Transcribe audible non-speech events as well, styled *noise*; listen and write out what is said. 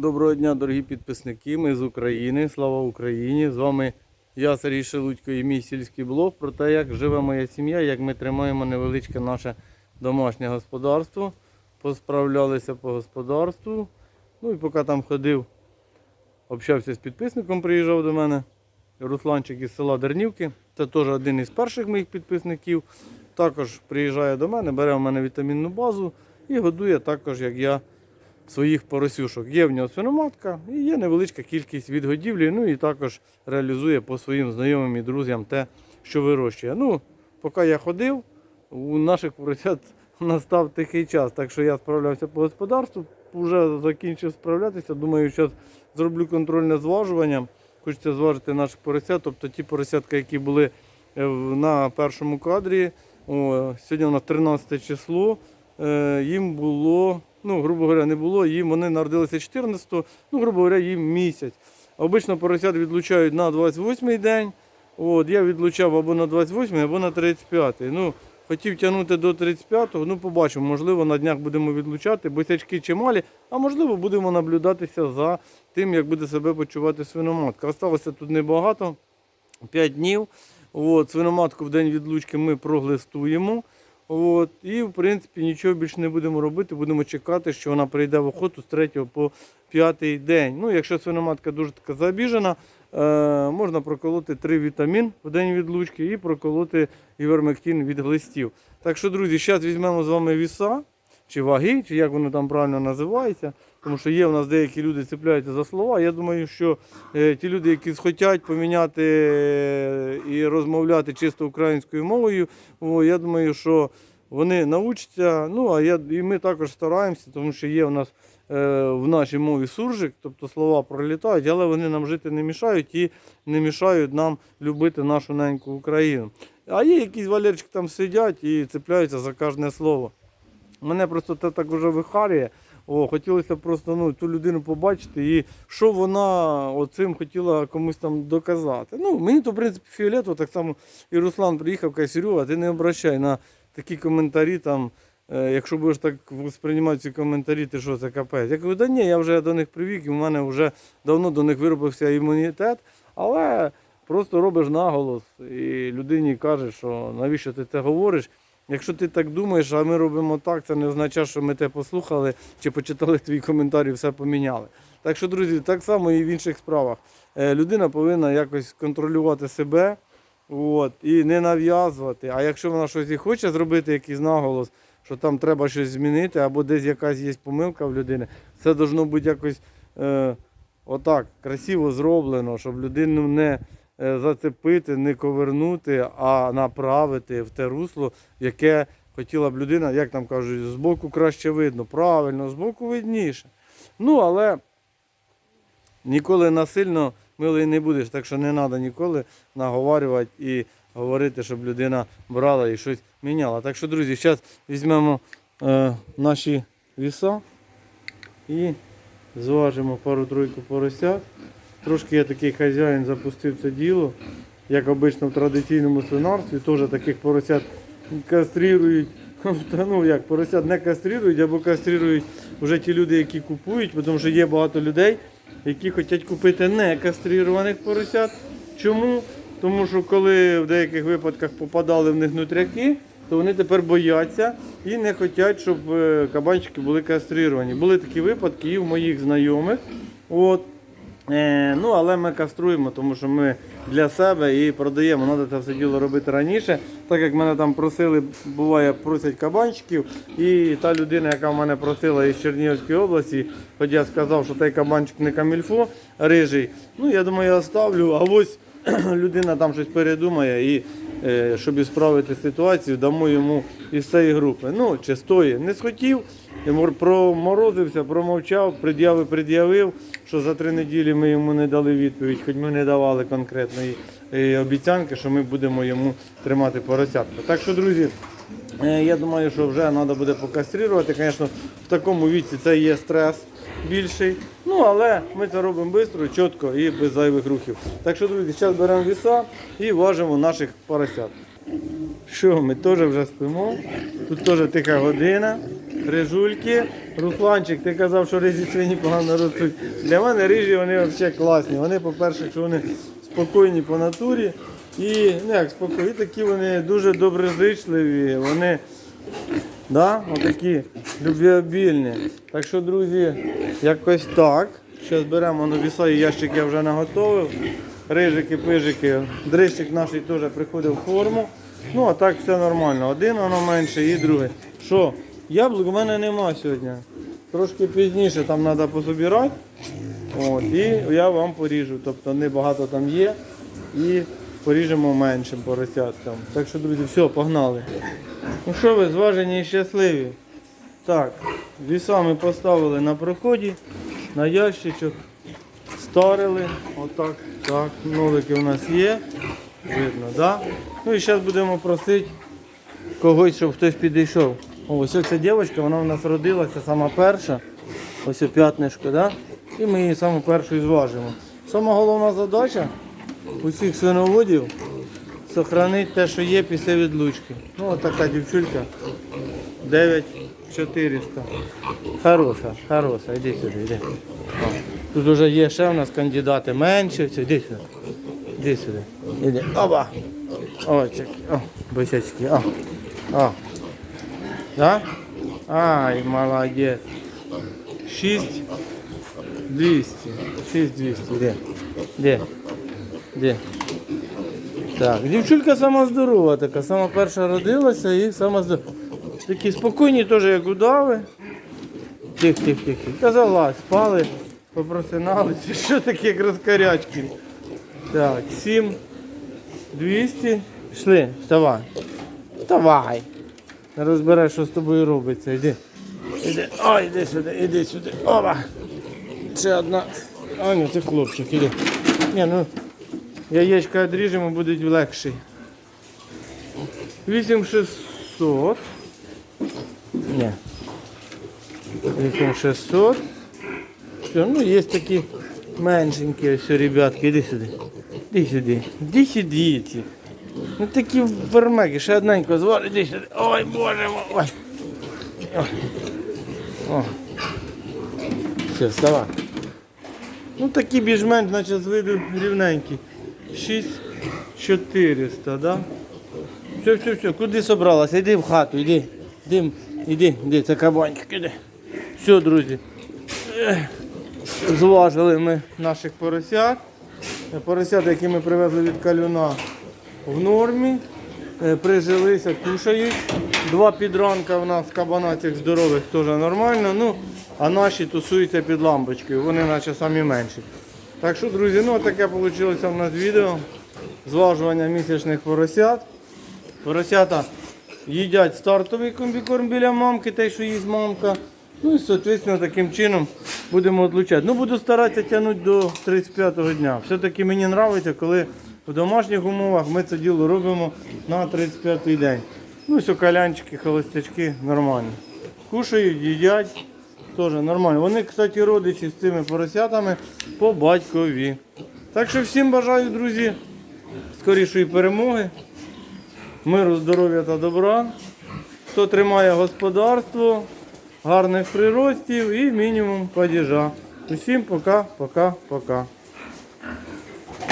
Доброго дня, дорогі підписники. Ми з України. Слава Україні! З вами я, Сергій Шелудько, і мій сільський блог про те, як живе моя сім'я, як ми тримаємо невеличке наше домашнє господарство. Посправлялися по господарству. Ну і поки там ходив, общався з підписником, приїжджав до мене. Русланчик із села Дернівки. Це теж один із перших моїх підписників. Також приїжджає до мене, бере у мене вітамінну базу і годує також, як я, своїх поросюшок. Є в нього свиноматка і є невеличка кількість відгодівлі. Ну і також реалізує по своїм знайомим і друзям те, що вирощує. Ну, поки я ходив, у наших поросят настав тихий час, так що я справлявся по господарству, вже закінчив справлятися. Думаю, зараз зроблю контрольне зважування. Хочеться зважити наших поросят, тобто ті поросятка, які були е, на першому кадрі. О, сьогодні у нас 13 число. Е, їм було, ну, грубо говоря, не було, їм вони народилися 14, ну, грубо говоря, їм місяць. Обично поросят відлучають на 28-й день. От, я відлучав або на 28-й, або на 35-й. Ну, хотів тягнути до 35-го, ну побачимо, можливо, на днях будемо відлучати, босячки чималі, а можливо, будемо наблюдатися за тим, як буде себе почувати свиноматка. Осталося тут небагато, 5 днів. От, свиноматку в день відлучки ми проглистуємо. От, і, в принципі, нічого більше не будемо робити. Будемо чекати, що вона прийде в охоту з 3 по 5 день. Ну, якщо свиноматка дуже така забіжена, е, можна проколоти 3 вітамін в день від лучки і проколоти івермектин від глистів. Так що, друзі, зараз візьмемо з вами віса, чи ваги, чи як воно там правильно називається. Тому що є у нас деякі люди цепляються за слова. Я думаю, що е, ті люди, які схотять поміняти е, і розмовляти чисто українською мовою, я думаю, що вони навчаться. Ну, а я, і ми також стараємося, тому що є у нас е, в нашій мові суржик, тобто слова пролітають, але вони нам жити не мішають і не мішають нам любити нашу неньку Україну. А є якісь валерчики там сидять і цепляються за кожне слово. Мене просто це так вже вихарює. О, хотілося просто ну, ту людину побачити і що вона оцим хотіла комусь там доказати. Ну, мені то, в принципі, фіолетово, так само і Руслан приїхав, каже, Серега, ти не обращай на такі коментарі там. е, Якщо будеш так сприймати ці коментарі, ти що це капець? Я кажу, да ні, я вже до них привік, і в мене вже давно до них виробився імунітет, але просто робиш наголос і людині кажеш, що навіщо ти це говориш. Якщо ти так думаєш, а ми робимо так, це не означає, що ми те послухали чи почитали твої коментарі, все поміняли. Так що, друзі, так само і в інших справах. Е, Людина повинна якось контролювати себе от, і не нав'язувати. А якщо вона щось і хоче зробити, якийсь наголос, що там треба щось змінити, або десь якась є помилка в людини, це должно бути якось е, отак красиво зроблено, щоб людину не зацепити, не ковернути, а направити в те русло, яке хотіла б людина, як там кажуть, збоку краще видно. Правильно, збоку видніше. Ну, але ніколи насильно милий не будеш, так що не треба ніколи наговарювати і говорити, щоб людина брала і щось міняла. Так що, друзі, зараз візьмемо е, наші віса і зважимо пару-тройку поросят. Трошки я такий хазяїн запустив це діло, як обично в традиційному свинарстві, теж таких поросят кастрірують. *laughs* Та, Ну як, поросят не кастрірують або кастрірують вже ті люди, які купують, тому що є багато людей, які хочуть купити не кастрірованих поросят. Чому? Тому що коли в деяких випадках попадали в них нутряки, то вони тепер бояться і не хочуть, щоб е, кабанчики були кастрировані. Були такі випадки і в моїх знайомих. От. Е, ну, але ми каструємо, тому що ми для себе і продаємо. Треба це все діло робити раніше. Так як мене там просили, буває, просять кабанчиків. І та людина, яка в мене просила із Чернігівської області, хоч я сказав, що той кабанчик не камільфо рижий. Ну, я думаю, я оставлю, а ось *clears throat* людина там щось передумає і щоб і справити ситуацію, дамо йому із цієї групи. Ну, чи з. Не схотів, проморозився, промовчав, пред'яви пред'явив, що за три неділі ми йому не дали відповідь, хоч ми не давали конкретної е, обіцянки, що ми будемо йому тримати поросятку. Так що, друзі, е, я думаю, що вже треба буде покастрирувати. Звісно, в такому віці це є стрес більший. Ну, але ми це робимо швидко, чітко і без зайвих рухів. Так що, друзі, зараз беремо віса і важимо наших поросят. Що, ми теж вже спимо. Тут теж тиха година. рижульки. Русланчик, ти казав, що рижі свині погано ростуть. Для мене рижі вони взагалі класні. Вони, по-перше, що вони спокійні по натурі. І ну як спокійні, такі вони дуже доброзичливі. Вони Да? Отакі любвеобільні. Так що, друзі, якось так. Зараз беремо на віса і ящик я вже наготовив. Рижики, пижики. Дрищик наш теж приходив в форму. Ну, а так все нормально. Один воно менше і другий. Що? Яблук у мене нема сьогодні. Трошки пізніше там треба пособирати. От, і я вам поріжу. Тобто небагато там є. І поріжемо меншим поросяткам. Так що, друзі, все, погнали. Ну що ви, зважені і щасливі? Так, віса ми поставили на проході, на ящичок, старили, отак, так, нолики у нас є, видно, да? Ну і зараз будемо просити когось, щоб хтось підійшов. Ось ця дівчинка, вона у нас родилася сама перша, ось п'ятнишко, да? і ми її саму першу зважимо. Сама головна задача усіх свиноводів Сохранить те, що є після відлучки. Ну, от така дівчулька. 9400. Хороша, хороша. Іди сюди, іди. Тут вже є ще у нас кандидати менші. Все, Іди сюди. Іди сюди. Іди. Оба. Ось які. О, босячки. О. О. Да? Ай, молодець. 6200. 6200. Де? Де? Де? Так, дівчулька сама здорова така, сама перша родилася і сама здорова. Такі спокійні теж, як удави. Тих, тих, тих, тих. Казала, спали, попросиналися. Що таке, як розкарячки? Так, 7, 200. Пішли, вставай. Вставай. Не розбереш, що з тобою робиться. Іди. Іди. Ой, іди сюди, іди сюди. Опа. Ще одна. А, це хлопчик, іди. Ні, ну. Яєчка відріжемо, будуть легші. 8600. Ні. 8600. Все, ну є такі меншенькі ось, ребятки, іди сюди. Іди сюди. Іди сюди. Ну такі вермеки, ще одненько звали, іди сюди. Ой, боже мой. Ой. О. Все, вставай. Ну такі більш-менш, наче з виду рівненькі. 6400, да? Все, все, все, куди собралася? Іди в хату, іди. Іди, іди, іди, це кабанчик, іди. Все, друзі. Зважили ми наших поросят. Поросят, які ми привезли від калюна в нормі. Е, Прижилися, кушають. Два підранка в нас кабана цих здорових теж нормально. Ну, а наші тусуються під лампочкою, вони наче самі менші. Так що, друзі, ну таке вийшло у нас відео. Зважування місячних поросят. Поросята їдять стартовий комбікорм біля мамки, те, що їсть мамка. Ну і, соответственно, таким чином будемо відлучати. Ну, буду старатися тягнути до 35-го дня. Все-таки мені подобається, коли в домашніх умовах ми це діло робимо на 35-й день. Ну, все, калянчики, холостячки нормально. Кушають, їдять. Теж нормально. Вони, кстати, родичі з цими поросятами по батькові. Так що всім бажаю, друзі, скорішої перемоги, миру, здоров'я та добра. Хто тримає господарство, гарних приростів і мінімум падіжа. Усім пока, пока, пока.